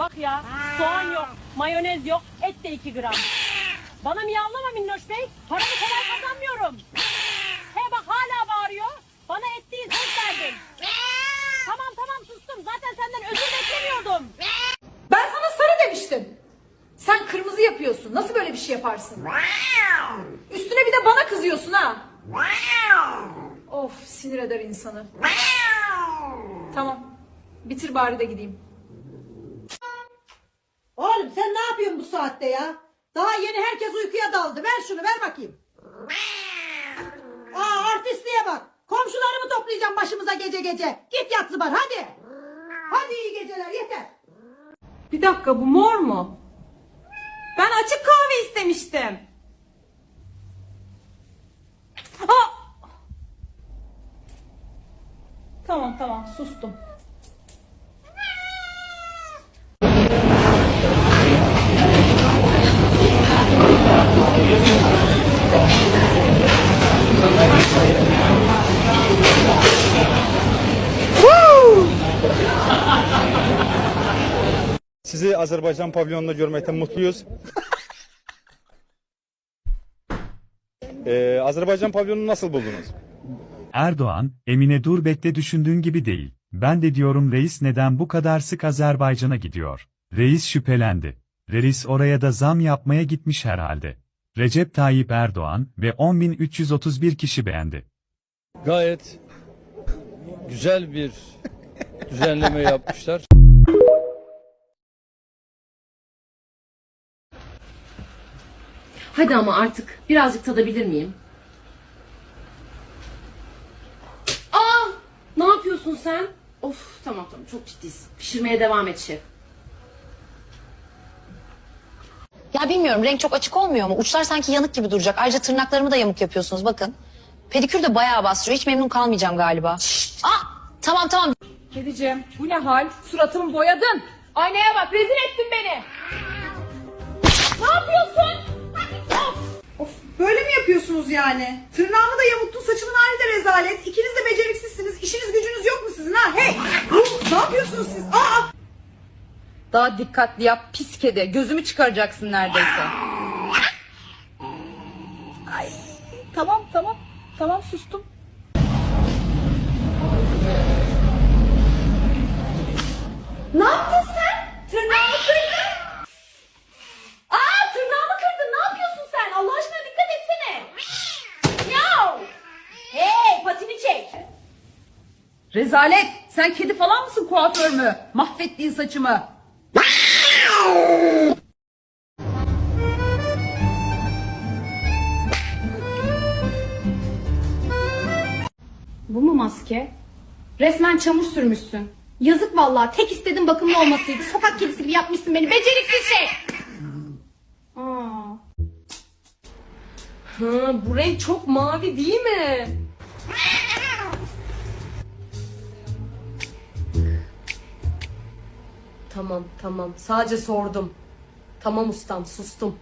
Bak ya soğan yok, mayonez yok, et de 2 gram. Bana miyavlama Minnoş Bey. Paramı kolay kazanmıyorum. He bak hala bağırıyor. Bana et değil söz verdin. Tamam tamam sustum. Zaten senden özür beklemiyordum. Ben sana sarı demiştim. Sen kırmızı yapıyorsun. Nasıl böyle bir şey yaparsın? Üstüne bir de bana kızıyorsun ha. Of sinir eder insanı. Tamam. Bitir bari de gideyim. Oğlum sen ne yapıyorsun bu saatte ya? Daha yeni herkes uykuya daldı. Ver şunu ver bakayım. Aa artistliğe bak. Komşularımı toplayacağım başımıza gece gece. Git yat zıbar hadi. Hadi iyi geceler yeter. Bir dakika bu mor mu? Ben açık kahve istemiştim. Ha! Tamam tamam sustum. Sizi Azerbaycan pavilyonunda görmekten mutluyuz. Ee, Azerbaycan pavilyonunu nasıl buldunuz? Erdoğan, Emine dur bekle düşündüğün gibi değil. Ben de diyorum reis neden bu kadar sık Azerbaycan'a gidiyor? Reis şüphelendi. Reis oraya da zam yapmaya gitmiş herhalde. Recep Tayyip Erdoğan ve 10.331 kişi beğendi. gayet güzel bir düzenleme yapmışlar. Hadi ama artık birazcık tadabilir miyim? Aa! Ne yapıyorsun sen? Of tamam tamam çok ciddiyiz. Pişirmeye devam et şef. Ya bilmiyorum renk çok açık olmuyor mu? Uçlar sanki yanık gibi duracak. Ayrıca tırnaklarımı da yamuk yapıyorsunuz bakın. Pedikür de bayağı bastırıyor. Hiç memnun kalmayacağım galiba. Aa, tamam tamam. Kedicim bu ne hal? Suratımı boyadın. Aynaya bak rezil ettin beni. Ne yapıyorsun? Of böyle mi yapıyorsunuz yani? Tırnağımı da yamuttun saçımın hali de rezalet. İkiniz de beceriksizsiniz. İşiniz gücünüz yok mu sizin ha? Hey! ne yapıyorsunuz siz? Aa! Daha dikkatli yap pis kedi. Gözümü çıkaracaksın neredeyse. Tamam tamam. Tamam sustum. Ne yaptın sen? Tırnağımı kırdın. Aa tırnağımı kırdın. Ne yapıyorsun sen? Allah aşkına dikkat etsene. Yav. Hey patini çek. Rezalet. Sen kedi falan mısın kuaför mü? Mahvettiğin saçımı. Bu mu maske? Resmen çamur sürmüşsün. Yazık vallahi. Tek istedim bakımlı olmasıydı. Sokak kedisi gibi yapmışsın beni. Beceriksiz şey. Aa. Ha, bu renk çok mavi değil mi? Tamam tamam sadece sordum. Tamam ustam sustum.